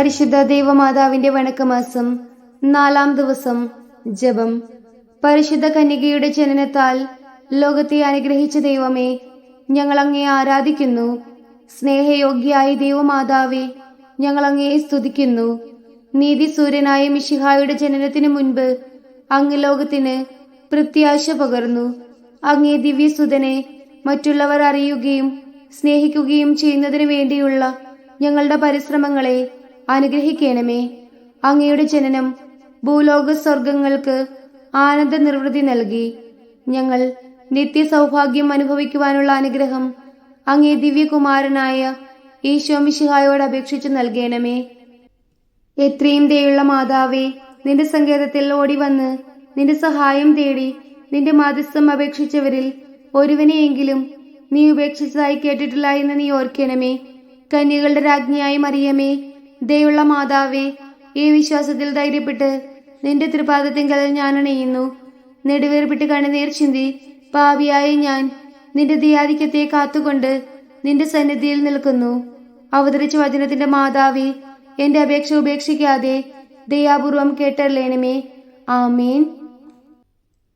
പരിശുദ്ധ ദൈവമാതാവിന്റെ വണക്കമാസം നാലാം ദിവസം ജപം. പരിശുദ്ധ കന്യകയുടെ ജനനത്താൽ ലോകത്തെ അനുഗ്രഹിച്ച ദൈവമേ ഞങ്ങൾ അങ്ങേ ആരാധിക്കുന്നു. സ്നേഹയോഗ്യായി ദൈവമാതാവേ ഞങ്ങൾ അങ്ങയെ സ്തുതിക്കുന്നു. നീതിസൂര്യനായ മിഷിഹായുടെ ജനനത്തിന് മുൻപ് അങ്ങ് ലോകത്തിന് പ്രത്യാശ പകർന്നു. അങ്ങേ ദിവ്യസുതനെ മറ്റുള്ളവർ അറിയുകയും സ്നേഹിക്കുകയും ചെയ്യുന്നതിന് വേണ്ടിയുള്ള ഞങ്ങളുടെ പരിശ്രമങ്ങളെ അനുഗ്രഹിക്കണമേ. അങ്ങയുടെ ജനനം ഭൂലോക സ്വർഗങ്ങൾക്ക് ആനന്ദ നിർവൃതി നൽകി. ഞങ്ങൾ നിത്യ സൗഭാഗ്യം അനുഭവിക്കുവാനുള്ള അനുഗ്രഹം അങ്ങേ ദിവ്യകുമാരനായ ഈശോമിശിഹായോട് അപേക്ഷിച്ചു നൽകണമേ. എത്രയും ദയുള്ള മാതാവേ നിന്റെ സങ്കേതത്തിൽ ഓടി വന്ന് നിന്റെ സഹായം തേടി നിന്റെ മാധ്യസ്ഥം അപേക്ഷിച്ചവരിൽ ഒരുവനെയെങ്കിലും നീ ഉപേക്ഷിച്ചതായി കേട്ടിട്ടില്ല എന്ന് നീ ഓർക്കണമേ. കന്യകളുടെ രാജ്ഞിയായി മറിയമേ ദയുള്ള മാതാവേ ഈ വിശ്വാസത്തിൽ ധൈര്യപ്പെട്ട് നിന്റെ തൃപാദത്തിങ്കൽ ഞാൻ അണയുന്നു. നെടുവേർപ്പിട്ട് കണ്ണുനീർ ചിന്തി പാവിയായി ഞാൻ നിന്റെ ദിയാധിക്യത്തെ കാത്തുകൊണ്ട് നിന്റെ സന്നിധിയിൽ നിൽക്കുന്നു. അവതരിച്ച വചനത്തിന്റെ മാതാവി എന്റെ അപേക്ഷ ഉപേക്ഷിക്കാതെ ദയാപൂർവം കേട്ടല്ലേണമേ ആമീൻ.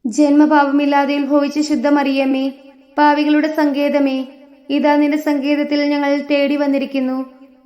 ജന്മപാപമില്ലാതെ ഉത്ഭവിച്ച ശുദ്ധമറിയമേ പാവികളുടെ സങ്കേതമേ ഇതാ നിന്റെ സങ്കേതത്തിൽ ഞങ്ങൾ തേടി വന്നിരിക്കുന്നു.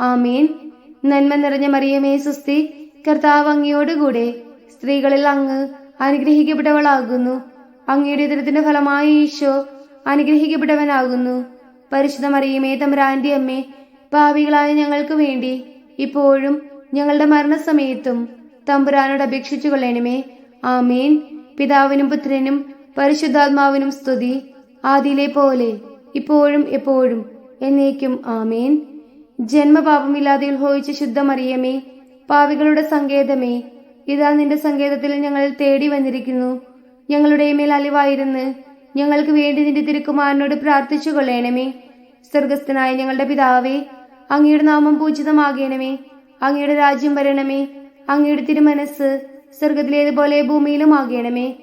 ആമീൻ. നന്മ നിറഞ്ഞ മറിയമേ സുസ്തി കർത്താവ് അങ്ങയോടുകൂടെ സ്ത്രീകളിൽ അങ്ങ് അനുഗ്രഹിക്കപ്പെട്ടവളാകുന്നു. അങ്ങയുടെ ഉദരത്തിന്റെ ഫലമായി ഈശോ അനുഗ്രഹിക്കപ്പെട്ടവനാകുന്നു. പരിശുദ്ധ മറിയമേ തമ്രാന്റെ അമ്മേ പാവികളായ ഞങ്ങൾക്ക് വേണ്ടി ഇപ്പോഴും ഞങ്ങളുടെ മരണസമയത്തും തമ്പുരാനോട് അപേക്ഷിച്ചു കൊള്ളണമേ. ആമേൻ. പിതാവിനും പുത്രനും പരിശുദ്ധാത്മാവിനും സ്തുതി. ആദിയിലെ പോലെ ഇപ്പോഴും എപ്പോഴും എന്നേക്കും ആമേൻ. ജന്മപാപമില്ലാതെ ഉത്ഭവിച്ച ശുദ്ധമറിയമേ പാവികളുടെ സങ്കേതമേ ഇതാ നിന്റെ സങ്കേതത്തിൽ ഞങ്ങൾ തേടി വന്നിരിക്കുന്നു. ഞങ്ങളുടെ മേൽ അലിവായിരുന്ന് ഞങ്ങൾക്ക് വേണ്ടി നിന്റെ തിരുക്കുമാരനോട് പ്രാർത്ഥിച്ചു കൊള്ളേണമേ. സ്വർഗസ്ഥനായ ഞങ്ങളുടെ പിതാവേ അങ്ങയുടെ നാമം പൂജിതമാകേണമേ. അങ്ങയുടെ രാജ്യം വരണമേ. അങ്ങയുടെ തിരുമനസ് സ്വർഗത്തിലേതുപോലെ ഭൂമിയിലും ആകേണമേ.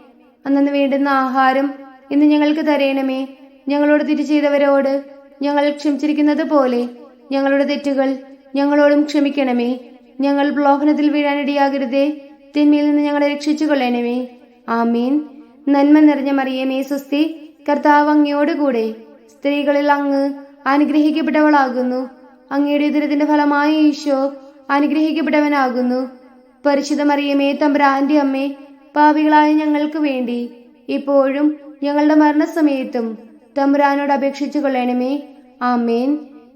അന്നു വേണ്ടുന്ന ആഹാരം ഇന്ന് ഞങ്ങൾക്ക് തരയണമേ ഞങ്ങളോട് തിരിച്ചെയ്തവരോട് ചെയ്തവരോട് ഞങ്ങൾ ക്ഷമിച്ചിരിക്കുന്നത് പോലെ ഞങ്ങളുടെ തെറ്റുകൾ ഞങ്ങളോടും ക്ഷമിക്കണമേ. ഞങ്ങൾ പ്രലോഭനത്തിൽ വീഴാനിടയാകരുതേ തിന്മയിൽ നിന്ന് ഞങ്ങളെ രക്ഷിച്ചു കൊള്ളണമേ ആമീൻ. നന്മ നിറഞ്ഞ മറിയമേ സുസ്തി കർത്താവ് അങ്ങയോടുകൂടെ സ്ത്രീകളിൽ അങ്ങ് അനുഗ്രഹിക്കപ്പെട്ടവളാകുന്നു. അങ്ങയുടെ ഉദരത്തിന്റെ ഫലമായ ഈശോ അനുഗ്രഹിക്കപ്പെട്ടവനാകുന്നു. പരിശുദ്ധ മറിയമേ തമ്പ്രാന്റെ അമ്മേ പാപികളായ ഞങ്ങൾക്ക് വേണ്ടി ഇപ്പോഴും ഞങ്ങളുടെ മരണസമയത്തും തമ്പുരാനോട് അപേക്ഷിച്ചു കൊള്ളണമേ ആമേൻ.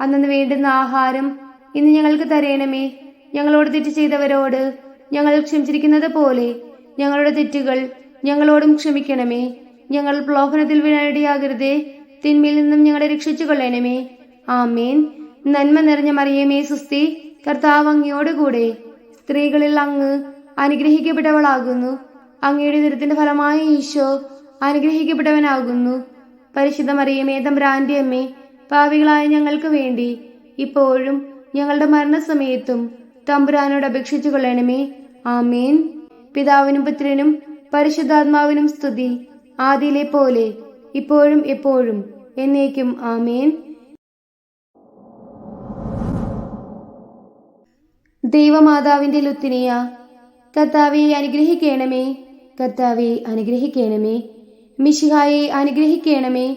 അന്നു വേണ്ടുന്ന ആഹാരം ഇന്ന് ഞങ്ങൾക്ക് തരേണമേ. ഞങ്ങളോട് തെറ്റ് ചെയ്തവരോട് ഞങ്ങൾ ക്ഷമിച്ചിരിക്കുന്നത് പോലെ ഞങ്ങളുടെ തെറ്റുകൾ ഞങ്ങളോടും ക്ഷമിക്കണമേ. ഞങ്ങൾ പ്രലോഭനത്തിൽ വീഴാനിടയാകരുതേ തിന്മയിൽ നിന്നും ഞങ്ങളെ രക്ഷിച്ചു കൊള്ളണമേ ആമേൻ. നന്മ നിറഞ്ഞ മറിയമേ സുസ്തി കർത്താവ് അങ്ങയോടുകൂടെ സ്ത്രീകളിൽ അങ്ങ് അനുഗ്രഹിക്കപ്പെട്ടവളാകുന്നു. അങ്ങയുടെ ദുരിതത്തിന്റെ ഫലമായ ഈശോ അനുഗ്രഹിക്കപ്പെട്ടവനാകുന്നു. പരിശുദ്ധ മറിയമേ തമ്പ്രാന്റെ അമ്മേ പാവികളായ ഞങ്ങൾക്ക് വേണ്ടി ഇപ്പോഴും ഞങ്ങളുടെ മരണസമയത്തും തമ്പുരാനോട് അപേക്ഷിച്ചു കൊള്ളണമേ. ആമേൻ. പിതാവിനും പുത്രനും പരിശുദ്ധാത്മാവിനും സ്തുതി ആദിയിലെ പോലെ ഇപ്പോഴും എപ്പോഴും എന്നേക്കും ആമേൻ. ദൈവമാതാവിന്റെ ലുത്തിനിയ കർത്താവെ അനുഗ്രഹിക്കണമേ. കർത്താവെ അനുഗ്രഹിക്കണമേ. മിഷിഹായെ അനുഗ്രഹിക്കണമേ.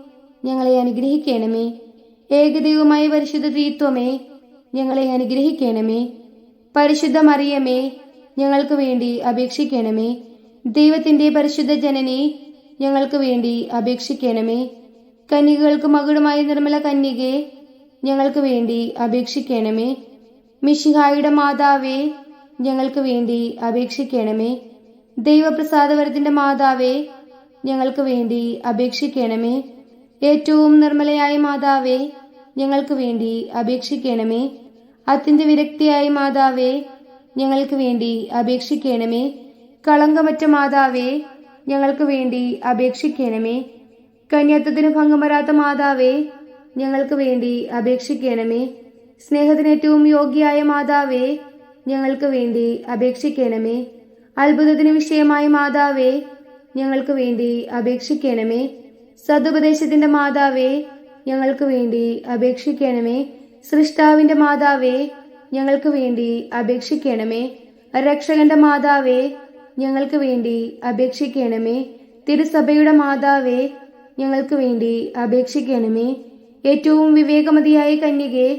ഞങ്ങളെ അനുഗ്രഹിക്കണമേ. ഏകദൈവമായ പരിശുദ്ധ തീത്വമേ ഞങ്ങളെ അനുഗ്രഹിക്കണമേ. പരിശുദ്ധ മറിയമേ ഞങ്ങൾക്ക് വേണ്ടി അപേക്ഷിക്കണമേ. ദൈവത്തിന്റെ പരിശുദ്ധ ജനനെ ഞങ്ങൾക്ക് വേണ്ടി അപേക്ഷിക്കണമേ. കന്യകൾക്ക് മകുടമായ നിർമ്മല കന്യകെ ഞങ്ങൾക്ക് വേണ്ടി അപേക്ഷിക്കണമേ. മിഷിഹായുടെ മാതാവേ ഞങ്ങൾക്ക് വേണ്ടി അപേക്ഷിക്കണമേ. ദൈവപ്രസാദവരത്തിന്റെ മാതാവേ ഞങ്ങൾക്ക് വേണ്ടി അപേക്ഷിക്കണമേ. ഏറ്റവും നിർമ്മലയായ മാതാവേ ഞങ്ങൾക്ക് വേണ്ടി അപേക്ഷിക്കണമേ. അത്യന്ത വിരക്തിയായ മാതാവേ ഞങ്ങൾക്ക് വേണ്ടി അപേക്ഷിക്കണമേ. കളങ്കമറ്റ മാതാവേ ഞങ്ങൾക്ക് വേണ്ടി അപേക്ഷിക്കണമേ. കന്യാത്വത്തിന് ഭംഗം വരാത്ത മാതാവേ ഞങ്ങൾക്ക് വേണ്ടി അപേക്ഷിക്കണമേ. സ്നേഹത്തിന് ഏറ്റവും യോഗ്യയായ മാതാവേ ഞങ്ങൾക്ക് വേണ്ടി അപേക്ഷിക്കണമേ. അത്ഭുതത്തിന് വിഷയമായ മാതാവേ ഞങ്ങൾക്ക് വേണ്ടി അപേക്ഷിക്കണമേ. സതുപദേശത്തിന്റെ മാതാവേ ഞങ്ങൾക്ക് വേണ്ടി അപേക്ഷിക്കണമേ. സൃഷ്ടാവിന്റെ മാതാവേ ഞങ്ങൾക്ക് വേണ്ടി അപേക്ഷിക്കണമേ. രക്ഷകന്റെ മാതാവേ ഞങ്ങൾക്ക് വേണ്ടി അപേക്ഷിക്കണമേ. തിരുസഭയുടെ മാതാവേ ഞങ്ങൾക്ക് വേണ്ടി അപേക്ഷിക്കണമേ. ഏറ്റവും വിവേകമതിയായ കന്യകെ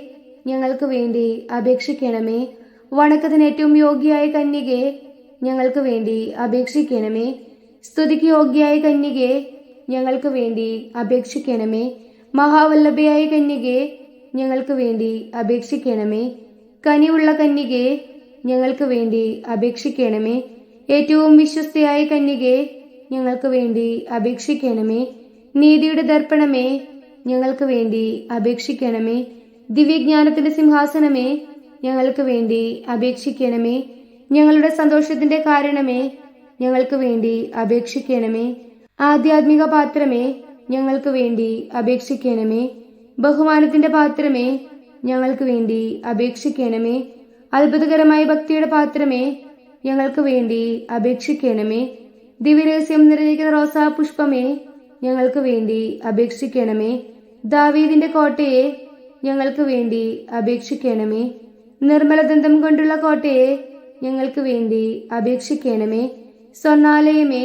ഞങ്ങൾക്ക് വേണ്ടി അപേക്ഷിക്കണമേ. വണക്കത്തിന് ഏറ്റവും യോഗ്യയായ കന്യകെ ഞങ്ങൾക്ക് വേണ്ടി അപേക്ഷിക്കണമേ. സ്തുതിക്ക് യോഗ്യയായ കന്യകെ ഞങ്ങൾക്ക് വേണ്ടി അപേക്ഷിക്കണമേ. മഹാവല്ലഭയായ കന്യകയെ ഞങ്ങൾക്ക് വേണ്ടി അപേക്ഷിക്കണമേ. കനിയുള്ള കന്യകയെ ഞങ്ങൾക്ക് വേണ്ടി അപേക്ഷിക്കണമേ. ഏറ്റവും വിശ്വസ്തയായ കന്യകയെ ഞങ്ങൾക്ക് വേണ്ടി അപേക്ഷിക്കണമേ. നീതിയുടെ ദർപ്പണമേ ഞങ്ങൾക്ക് വേണ്ടി അപേക്ഷിക്കണമേ. ദിവ്യജ്ഞാനത്തിന്റെ സിംഹാസനമേ ഞങ്ങൾക്ക് വേണ്ടി അപേക്ഷിക്കണമേ. ഞങ്ങളുടെ സന്തോഷത്തിന്റെ കാരണമേ ഞങ്ങൾക്ക് വേണ്ടി അപേക്ഷിക്കണമേ. ആധ്യാത്മിക പാത്രമേ ഞങ്ങൾക്ക് വേണ്ടി അപേക്ഷിക്കണമേ. ബഹുമാനത്തിന്റെ പാത്രമേ ഞങ്ങൾക്ക് വേണ്ടി അപേക്ഷിക്കണമേ. അത്ഭുതകരമായ ഭക്തിയുടെ പാത്രമേ ഞങ്ങൾക്ക് വേണ്ടി അപേക്ഷിക്കണമേ. ദിവ്യരഹസ്യം നിറഞ്ഞിരിക്കുന്ന റോസാ പുഷ്പമേ ഞങ്ങൾക്ക് വേണ്ടി അപേക്ഷിക്കണമേ. ദാവീദിന്റെ കോട്ടയെ ഞങ്ങൾക്ക് വേണ്ടി അപേക്ഷിക്കണമേ. നിർമ്മലദന്തം കൊണ്ടുള്ള കോട്ടയെ ഞങ്ങൾക്ക് വേണ്ടി അപേക്ഷിക്കണമേ. സ്വർണാലയമേ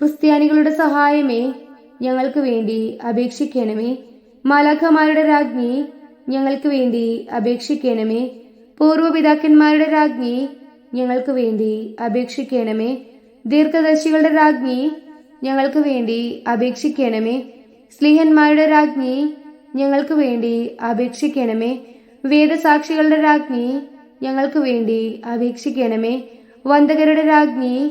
ക്രിസ്ത്യാനികളുടെ സഹായമേ ഞങ്ങൾക്ക് വേണ്ടി അപേക്ഷിക്കണമേ. മാലാഖമാരുടെ രാജ്ഞി ഞങ്ങൾക്ക് വേണ്ടി അപേക്ഷിക്കണമേ. പൂർവപിതാക്കന്മാരുടെ രാജ്ഞി ഞങ്ങൾക്ക് വേണ്ടി അപേക്ഷിക്കണമേ. ദീർഘദർശികളുടെ രാജ്ഞി ഞങ്ങൾക്ക് വേണ്ടി അപേക്ഷിക്കണമേ. സ്ലിഹന്മാരുടെ രാജ്ഞി ഞങ്ങൾക്ക് വേണ്ടി അപേക്ഷിക്കണമേ. വേദസാക്ഷികളുടെ രാജ്ഞി ഞങ്ങൾക്ക് വേണ്ടി അപേക്ഷിക്കണമേ. വന്ദകരുടെ രാജ്ഞി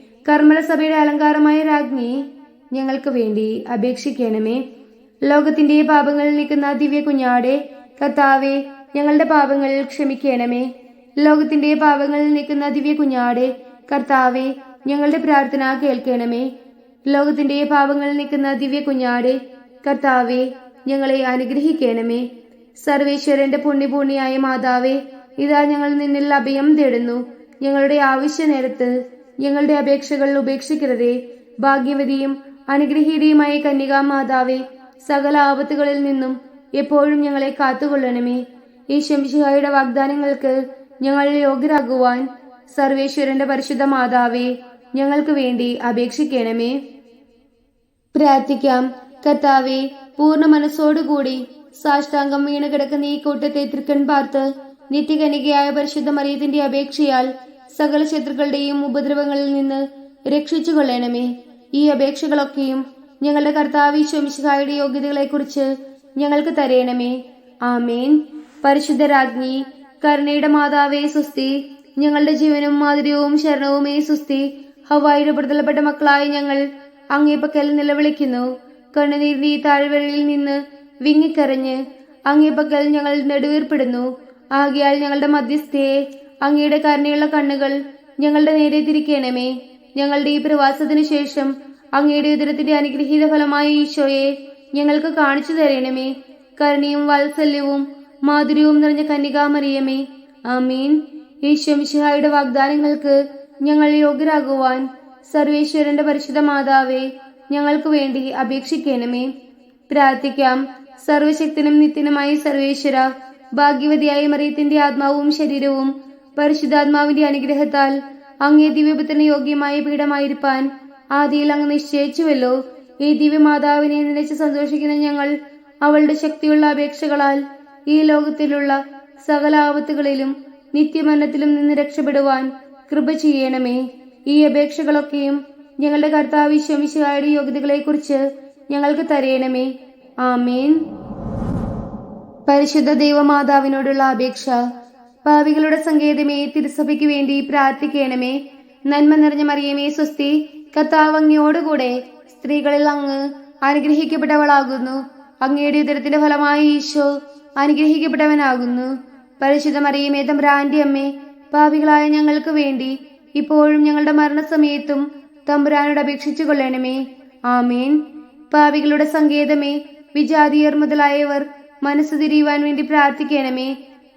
കർമ്മല സഭയുടെ അലങ്കാരമായ രാജ്ഞി ഞങ്ങൾക്ക് വേണ്ടി അപേക്ഷിക്കണമേ. ലോകത്തിന്റെ പാപങ്ങളിൽ നിൽക്കുന്ന ദിവ്യ കുഞ്ഞാടെ കർത്താവെ ഞങ്ങളുടെ പാപങ്ങൾ ക്ഷമിക്കണമേ. ലോകത്തിന്റെ പാപങ്ങളിൽ നിൽക്കുന്ന ദിവ്യ കുഞ്ഞാടെ കർത്താവെ ഞങ്ങളുടെ പ്രാർത്ഥന കേൾക്കണമേ. ലോകത്തിന്റെ പാപങ്ങളിൽ നിൽക്കുന്ന ദിവ്യ കുഞ്ഞാടെ കർത്താവെ ഞങ്ങളെ അനുഗ്രഹിക്കണമേ. സർവേശ്വരന്റെ പുണ്യപൂർണിയായ മാതാവേ ഇതാ ഞങ്ങൾ നിന്നിൽ അഭയം തേടുന്നു. ഞങ്ങളുടെ ആവശ്യ നേരത്ത് ഞങ്ങളുടെ അപേക്ഷകൾ ഉപേക്ഷിക്കരുതേ. ഭാഗ്യവതിയും അനുഗ്രഹീതയുമായ കന്യകാ മാതാവെ സകല ആപത്തുകളിൽ നിന്നും എപ്പോഴും ഞങ്ങളെ കാത്തുകൊള്ളണമേ. ഈ ശംശിഹായുടെ വാഗ്ദാനങ്ങൾക്ക് ഞങ്ങൾ യോഗ്യരാകുവാൻ സർവേശ്വരന്റെ പരിശുദ്ധ മാതാവേ ഞങ്ങൾക്ക് വേണ്ടി അപേക്ഷിക്കണമേ. പ്രാർത്ഥിക്കാം. കർത്താവെ പൂർണ മനസ്സോടുകൂടി സാഷ്ടാംഗം വീണ് കിടക്കുന്ന ഈ കൂട്ടത്തെ തൃക്കൺ പാർത്ത് നിത്യകനികയായ പരിശുദ്ധ മറിയത്തിന്റെ അപേക്ഷയാൽ സകല ശത്രുക്കളുടെയും ഉപദ്രവങ്ങളിൽ നിന്ന് രക്ഷിച്ചു കൊള്ളണമേ. ഈ അപേക്ഷകളൊക്കെയും ഞങ്ങളുടെ കർത്താവ് യോഗ്യതകളെ കുറിച്ച് ഞങ്ങൾക്ക് തരയണമേ ആമേൻ. പരിശുദ്ധ രാജ്ഞി കരുണയുടെ മാതാവേ സുസ്തി ഞങ്ങളുടെ ജീവനും മാധുര്യവും ശരണവുമേ സുസ്തി ഹവായിയുടെ പ്രതലപ്പെട്ട മക്കളായ ഞങ്ങൾ അങ്ങേ പക്കൽ നിലവിളിക്കുന്നു. കണ്ണുനീരിന്റെ ഈ താഴ്വരയിൽ നിന്ന് വിങ്ങിക്കരഞ്ഞ് അങ്ങേ പക്കൽ ഞങ്ങൾ നെടുവീർപ്പെടുന്നു. ആകയാൽ ഞങ്ങളുടെ മധ്യസ്ഥയെ അങ്ങയുടെ കരുണയുള്ള കണ്ണുകൾ ഞങ്ങളുടെ നേരെ തിരിക്കണമേ. ഞങ്ങളുടെ ഈ പ്രവാസത്തിനു ശേഷം അങ്ങയുടെ ഉദരത്തിന്റെ അനുഗ്രഹീത ഫലമായ ഈശോയെ ഞങ്ങൾക്ക് കാണിച്ചു തരണമേ. കരുണയും വാത്സല്യവും മാധുര്യവും നിറഞ്ഞ കന്യകാമറിയമേ. ആമീൻ. ഈശോ മിശിഹായുടെ വാഗ്ദാനങ്ങൾക്ക് ഞങ്ങൾ യോഗ്യരാകുവാൻ സർവേശ്വരന്റെ പരിശുദ്ധ മാതാവേ ഞങ്ങൾക്ക് വേണ്ടി അപേക്ഷിക്കണമേ. പ്രാർത്ഥിക്കാം. സർവശക്തനും നിത്യനുമായ സർവേശ്വര ഭാഗ്യവതിയായ മറിയത്തിന്റെ ആത്മാവും ശരീരവും പരിശുദ്ധാത്മാവിന്റെ അനുഗ്രഹത്താൽ അങ്ങേ ദിവ്യപുത്രന് യോഗ്യമായ പീഠമായിരിക്കാൻ ആദിയിൽ അങ്ങ് നിശ്ചയിച്ചുവല്ലോ. ഈ ദിവ്യമാതാവിനെ നിലച്ച് സന്തോഷിക്കുന്ന ഞങ്ങൾ അവളുടെ ശക്തിയുള്ള അപേക്ഷകളാൽ ഈ ലോകത്തിലുള്ള സകല ആപത്തുകളിലും നിത്യമരണത്തിലും നിന്ന് രക്ഷപ്പെടുവാൻ കൃപ ചെയ്യണമേ. ഈ അപേക്ഷകളൊക്കെയും ഞങ്ങളുടെ കർത്താവ് ശമിശായുടെ യോഗ്യതകളെക്കുറിച്ച് ഞങ്ങൾക്ക് തരയണമേ ആമേൻ. പരിശുദ്ധ ദൈവമാതാവിനോടുള്ള അപേക്ഷ പാവികളുടെ സങ്കേതമേ തിരുസഭയ്ക്ക് വേണ്ടി പ്രാർത്ഥിക്കണമേ. നന്മ നിറഞ്ഞ മറിയമേ സ്വസ്തി കർത്താവ് അങ്ങയോടുകൂടെ സ്ത്രീകളിൽ അങ്ങ് അനുഗ്രഹിക്കപ്പെട്ടവളാകുന്നു. അങ്ങയുടെ ഉദരത്തിന്റെ ഫലമായി ഈശോ അനുഗ്രഹിക്കപ്പെട്ടവനാകുന്നു. പരിശുദ്ധ മറിയമേ തമ്പുരാന്റെ അമ്മേ പാപികളായ ഞങ്ങൾക്ക് വേണ്ടി ഇപ്പോഴും ഞങ്ങളുടെ മരണസമയത്തും തമ്പുരാനോട് അപേക്ഷിച്ചു കൊള്ളണമേ. ആമേൻ. പാപികളുടെ സങ്കേതമേ വിജാതിയർ മുതലായവർ മനസ്സ് തിരിയുവാൻ വേണ്ടി പ്രാർത്ഥിക്കണമേ.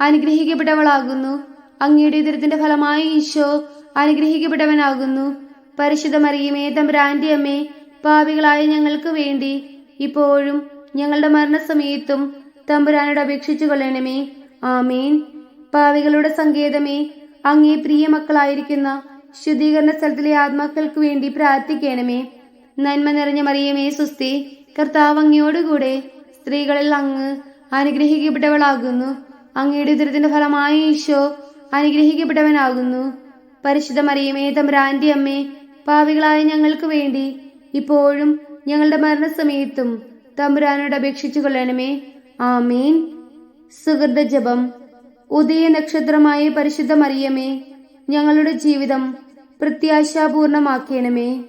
അനുഗ്രഹിക്കപ്പെട്ടവളാകുന്നു. അങ്ങയുടെ ഉദരത്തിന്റെ ഫലമായി ഈശോ അനുഗ്രഹിക്കപ്പെട്ടവനാകുന്നു. പരിശുദ്ധ മറിയമേ തമ്പുരാന്റെ അമ്മേ പാപികളായ ഞങ്ങൾക്ക് വേണ്ടി ഇപ്പോഴും ഞങ്ങളുടെ മരണസമയത്തും തമ്പുരാനോട് അപേക്ഷിച്ചു കൊള്ളണമേ. ആമേൻ. പാവികളുടെ സങ്കേതമേ അങ്ങേ പ്രിയ മക്കളായിരിക്കുന്ന ശുദ്ധീകരണ സ്ഥലത്തിലെ ആത്മാക്കൾക്ക് വേണ്ടി പ്രാർത്ഥിക്കണമേ. നന്മ നിറഞ്ഞ മറിയമേ സുസ്തി കർത്താവ് അങ്ങയോടുകൂടെ സ്ത്രീകളിൽ അങ്ങ് അനുഗ്രഹിക്കപ്പെട്ടവളാകുന്നു. അങ്ങയുടെ ഉദരത്തിന്റെ ഫലമായി ഈശോ അനുഗ്രഹിക്കപ്പെട്ടവനാകുന്നു. പരിശുദ്ധ മറിയമേ തമ്പുരാന്റെ അമ്മേ പാവികളായ ഞങ്ങൾക്ക് വേണ്ടി ഇപ്പോഴും ഞങ്ങളുടെ മരണസമയത്തും തമ്പുരാനോട് അപേക്ഷിച്ചു കൊള്ളണമേ. ആമീൻ. സുഹൃത ജപം. ഉദയ നക്ഷത്രമായ പരിശുദ്ധ മറിയമേ ഞങ്ങളുടെ ജീവിതം പ്രത്യാശാപൂർണമാക്കണമേ.